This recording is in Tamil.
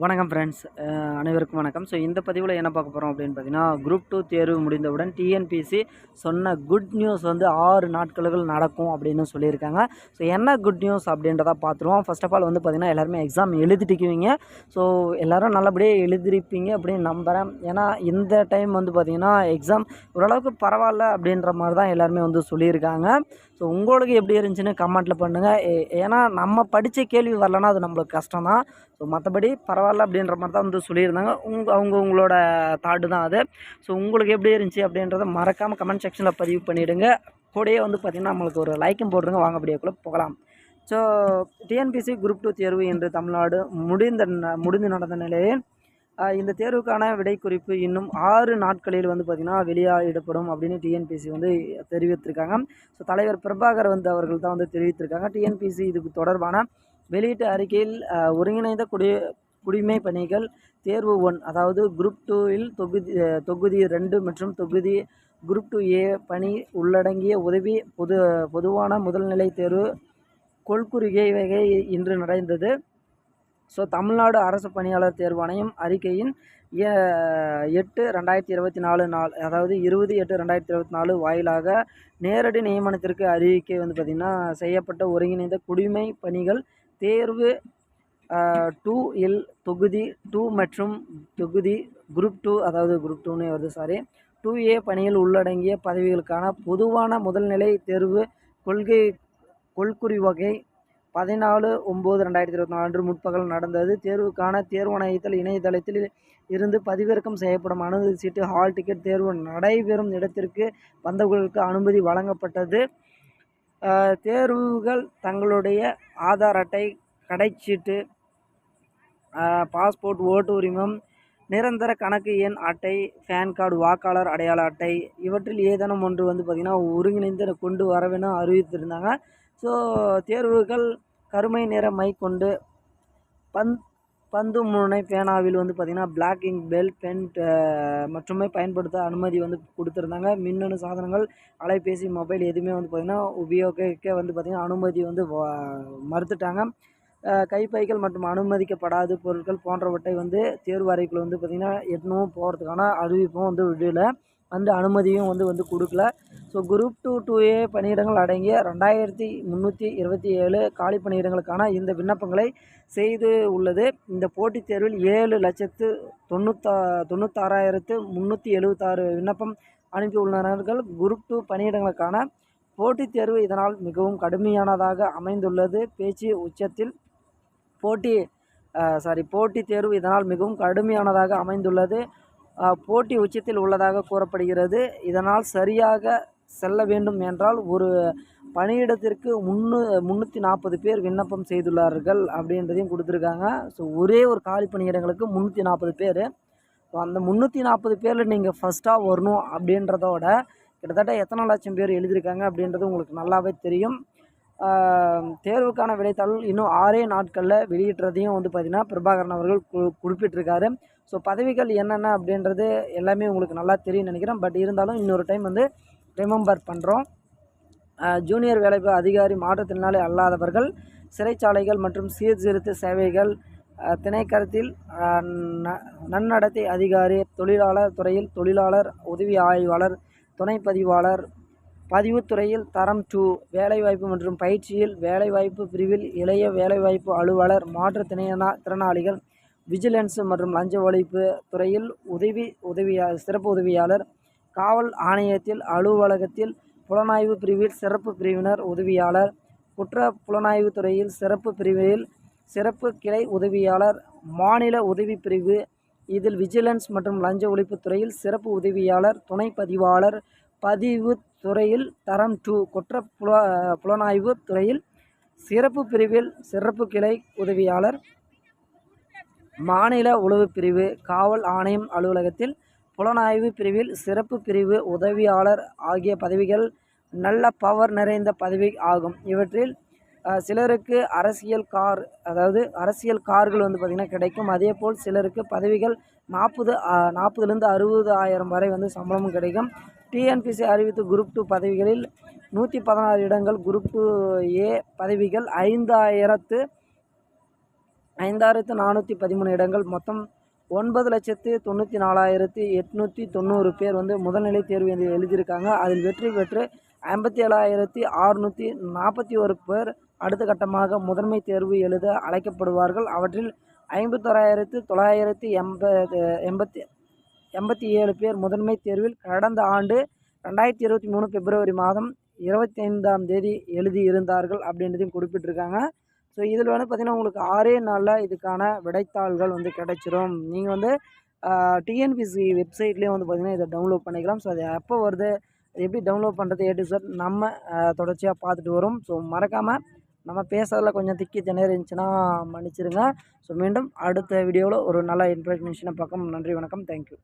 வணக்கம் ஃப்ரெண்ட்ஸ் அனைவருக்கும் வணக்கம். ஸோ இந்த பதிவில் என்ன பார்க்க போகிறோம் அப்படின்னு பார்த்தீங்கன்னா குரூப் டூ தேர்வு முடிந்தவுடன் டிஎன்பிசி சொன்ன குட் நியூஸ் வந்து ஆறு நாட்களுகள் நடக்கும் அப்படின்னு சொல்லியிருக்காங்க. ஸோ என்ன குட் நியூஸ் அப்படின்றத பார்த்துருவோம். ஃபர்ஸ்ட் ஆஃப் ஆல் வந்து பார்த்திங்கன்னா எல்லாருமே எக்ஸாம் எழுதிட்டுக்குவீங்க ஸோ எல்லோரும் நல்லபடியாக எழுதிருப்பீங்க அப்படின்னு நம்புகிறேன் ஏன்னா இந்த டைம் வந்து பார்த்திங்கன்னா எக்ஸாம் ஓரளவுக்கு பரவாயில்ல அப்படின்ற மாதிரி தான் எல்லாருமே வந்து சொல்லியிருக்காங்க. ஸோ உங்களுக்கு எப்படி இருந்துச்சுன்னு கமெண்ட்டில் பண்ணுங்கள் ஏ- ஏன்னா நம்ம படித்த கேள்வி வரலன்னா அது நம்மளுக்கு கஷ்டம் தான் ஸோ மற்றபடி பரவாயில்ல அப்படின்ற மாதிரி தான் வந்து சொல்லியிருந்தாங்க. உங் அவங்க உங்களோட தாட்டு தான் அது. ஸோ உங்களுக்கு எப்படி இருந்துச்சு அப்படின்றத மறக்காமல் கமெண்ட் செக்ஷனில் பதிவு பண்ணிவிடுங்க கூடயே வந்து பார்த்திங்கன்னா நம்மளுக்கு ஒரு லைக்கும் போடுறங்க வாங்க அப்படியேக்குள்ளே போகலாம். ஸோ டிஎன்பிசி குரூப் டூ தேர்வு இன்று தமிழ்நாடு முடிந்த ந- முடிந்து நடந்த நிலையில் இந்த தேர்வுக்கான விடை குறிப்பு இன்னும் ஆறு நாட்களில் வந்து பார்த்திங்கன்னா வெளியாகிடப்படும் அப்படின்னு டிஎன்பிசி வந்து தெரிவித்திருக்காங்க. ஸோ தலைவர் பிரபாகர் வந்து அவர்கள் தான் வந்து தெரிவித்திருக்காங்க. டிஎன்பிசி இதுக்கு தொடர்பான வெளியிட்ட அறிக்கையில் ஒருங்கிணைந்த குடி குடிமை பணிகள் தேர்வு ஒன் அதாவது குரூப் டூவில் தொகுதி தொகுதி ரெண்டு மற்றும் தொகுதி குரூப் டூ ஏ பணி உள்ளடங்கிய உதவி பொது பொதுவான முதல்நிலை தேர்வு கொள்குறுகை வகை இன்று நடந்தது. ஸோ தமிழ்நாடு அரசு பணியாளர் தேர்வாணையம் அறிக்கையின் எட்டு ரெண்டாயிரத்தி இருபத்தி நாலு நாள் அதாவது இருபது எட்டு ரெண்டாயிரத்தி இருபத்தி நாலு வாயிலாக நேரடி நியமனத்திற்கு அறிவிக்கை வந்து பார்த்திங்கன்னா செய்யப்பட்ட ஒருங்கிணைந்த குடிமை பணிகள் தேர்வு டூ இல் தொகுதி டூ மற்றும் தொகுதி குரூப் டூ அதாவது குரூப் டூன்னு வருது சாரி டூ ஏ பணியில் உள்ளடங்கிய பதவிகளுக்கான பொதுவான முதல்நிலை தேர்வு கொள்கை கொள்குறி வகை பதினாலு ஒம்பது ரெண்டாயிரத்தி இருபத்தி நாலு அன்று முற்பகல் நடந்தது. தேர்வுக்கான தேர்வாணையத்தில் இணையதளத்தில் இருந்து பதிவிறக்கம் செய்யப்படும் அனுமதி சீட்டு ஹால் டிக்கெட் தேர்வு நடைபெறும் இடத்திற்கு வந்தவர்களுக்கு அனுமதி வழங்கப்பட்டது. தேர்வுகள் தங்களுடைய ஆதார் அட்டை கடைச்சீட்டு பாஸ்போர்ட் ஓட்டு உரிமம் நிரந்தர கணக்கு எண் அட்டை பேன் கார்டு வாக்காளர் அடையாள அட்டை இவற்றில் ஏதேனும் ஒன்று வந்து பார்த்திங்கன்னா ஒருங்கிணைந்து கொண்டு வரவேணும் அறிவித்திருந்தாங்க. ஸோ தேர்வுகள் கருமை நிற மை கொண்டு பந் பந்து முனை பேனாவில் வந்து பார்த்திங்கன்னா பிளாக் இங்க் பெல் பென் மட்டுமே பயன்படுத்த அனுமதி வந்து கொடுத்துருந்தாங்க. மின்னணு சாதனங்கள் அலைபேசி மொபைல் எதுவுமே வந்து பார்த்திங்கன்னா உபயோகிக்க வந்து பார்த்திங்கன்னா அனுமதி வந்து மறுத்துட்டாங்க. கைப்பைகள் மற்றும் அனுமதிக்கப்படாத பொருட்கள் போன்றவற்றை வந்து தேர்வு அறைக்குள்ள வந்து பார்த்திங்கன்னா எட்டணும் போகிறதுக்கான அறிவிப்பும் வந்து விடல. அந்த அனுமதியும் வந்து வந்து கொடுக்கல. So group two two A பணியிடங்கள் அடங்கிய ரெண்டாயிரத்தி முந்நூற்றி இருபத்தி ஏழு காலி பணியிடங்களுக்கான இந்த விண்ணப்பங்களை செய்து உள்ளது. இந்த போட்டித் தேர்வில் ஏழு லட்சத்து தொண்ணூத்தா தொண்ணூத்தாறாயிரத்து முந்நூற்றி எழுபத்தாறு விண்ணப்பம் அனுப்பியுள்ளனர்கள். குரூப் டூ பணியிடங்களுக்கான போட்டித் தேர்வு இதனால் மிகவும் கடுமையானதாக அமைந்துள்ளது. பேச்சு உச்சத்தில் போட்டி சாரி போட்டித் தேர்வு இதனால் மிகவும் கடுமையானதாக அமைந்துள்ளது. போட்டி உச்சத்தில் உள்ளதாக கூறப்படுகிறது. இதனால் சரியாக செல்ல வேண்டும் என்றால் ஒரு பணியிடத்திற்கு முன்னூ முந்நூற்றி நாற்பது பேர் விண்ணப்பம் செய்துள்ளார்கள் அப்படின்றதையும் கொடுத்துருக்காங்க. ஸோ ஒரே ஒரு காலி பணியிடங்களுக்கு முந்நூற்றி நாற்பது பேர். ஸோ அந்த முந்நூற்றி நாற்பது பேரில் நீங்கள் ஃபஸ்ட்டாக வரணும் அப்படின்றதோட கிட்டத்தட்ட எத்தனை லட்சம் பேர் எழுதியிருக்காங்க அப்படின்றது உங்களுக்கு நல்லாவே தெரியும். தேர்வுக்கான விடைத்தாள் இன்னும் ஆறே நாட்களில் வெளியிட்டுறதையும் வந்து பார்த்திங்கன்னா பிரபாகரன் அவர்கள் கு குறிப்பிட்டிருக்காரு. ஸோ பதவிகள் என்னென்ன அப்படின்றது எல்லாமே உங்களுக்கு நல்லா தெரியும்னு நினைக்கிறேன். பட் இருந்தாலும் இன்னொரு டைம் வந்து ரிமெம்பர் பண்ணுறோம் ஜூனியர் வேலைப்பு அதிகாரி மாற்றுத்திறனாளி அல்லாதவர்கள் சிறைச்சாலைகள் மற்றும் சீர்திருத்த சேவைகள் திணைக்கருத்தில் திணைக்களத்தில் ந- நன்னடத்தை அதிகாரி தொழிலாளர் துறையில் தொழிலாளர் உதவி ஆய்வாளர் துணை பதிவாளர் பதிவுத்துறையில் தரம் டூ வேலைவாய்ப்பு மற்றும் பயிற்சியில் வேலைவாய்ப்பு பிரிவில் இளைய வேலைவாய்ப்பு அலுவலர் மாற்றுத்திறனா திறனாளிகள் விஜிலன்ஸ் மற்றும் லஞ்ச ஒழிப்பு துறையில் உதவி உதவியா சிறப்பு உதவியாளர் காவல் ஆணையத்தில் அலுவலகத்தில் புலனாய்வு பிரிவில் சிறப்பு பிரிவினர் உதவியாளர். குற்ற புலனாய்வு துறையில் சிறப்பு பிரிவில் சிறப்பு கிளை உதவியாளர். மாநில உதவி பிரிவு இதில் விஜிலன்ஸ் மற்றும் லஞ்ச ஒழிப்புத்துறையில் சிறப்பு உதவியாளர் துணை பதிவாளர். பதிவு துறையில் தரம் டூ குற்ற புல புலனாய்வு துறையில் சிறப்பு பிரிவில் சிறப்பு கிளை உதவியாளர். மாநில உளவு பிரிவு காவல் ஆணையம் அலுவலகத்தில் புலனாய்வு பிரிவில் சிறப்பு பிரிவு உதவியாளர் ஆகிய பதவிகள் நல்ல பவர் நிறைந்த பதவி ஆகும். இவற்றில் சிலருக்கு அரசியல் கார் அதாவது அரசியல் கார்கள் வந்து பார்த்திங்கன்னா கிடைக்கும். அதே போல் சிலருக்கு பதவிகள் நாற்பது நாற்பதுலேருந்து அறுபது ஆயிரம் வரை வந்து சம்பளமும் கிடைக்கும். டிஎன்பிசி அறிவித்த குரூப் டூ பதவிகளில் நூற்றி பதினாறு இடங்கள் குரூப் டூ ஏ பதவிகள் ஐந்தாயிரத்து ஐந்தாயிரத்து நானூற்றி பதிமூணு இடங்கள். மொத்தம் ஒன்பது லட்சத்து தொண்ணூற்றி நாலாயிரத்தி எட்நூற்றி தொண்ணூறு பேர் வந்து முதல்நிலை தேர்வு என்று எழுதியிருக்காங்க. அதில் வெற்றி பெற்று ஐம்பத்தி ஏழாயிரத்தி அறுநூற்றி நாற்பத்தி ஒரு பேர் அடுத்த கட்டமாக முதன்மை தேர்வு எழுத அழைக்கப்படுவார்கள். அவற்றில் ஐம்பத்தோராயிரத்து தொள்ளாயிரத்தி எண்பது எண்பத்தி எண்பத்தி ஏழு பேர் முதன்மை தேர்வில் கடந்த ஆண்டு ரெண்டாயிரத்தி இருபத்தி மூணு பிப்ரவரி மாதம் இருபத்தி ஐந்தாம் தேதி எழுதி இருந்தார்கள் அப்படின்றதையும் குறிப்பிட்டிருக்காங்க. ஸோ இதில் வந்து பார்த்திங்கன்னா உங்களுக்கு ஆறே நாளில் இதுக்கான விடைத்தாள்கள் வந்து கிடைச்சிரும். நீங்கள் வந்து டிஎன்பிசி வெப்சைட்லேயே வந்து பார்த்திங்கன்னா இதை டவுன்லோட் பண்ணிக்கலாம். ஸோ அது எப்போ வருது அது எப்படி டவுன்லோட் பண்ணுறது ஏ டு சார் நம்ம தொடர்ச்சியாக பார்த்துட்டு வரும். ஸோ மறக்காமல் நம்ம பேசுறதுல கொஞ்சம் திக்கி திணறி இருந்துச்சுன்னா மன்னிச்சிடுங்க ஸோ மீண்டும் அடுத்த வீடியோவில் ஒரு நல்ல இன்ஃபர்மேஷனை பக்கம் நன்றி வணக்கம். தேங்க்யூ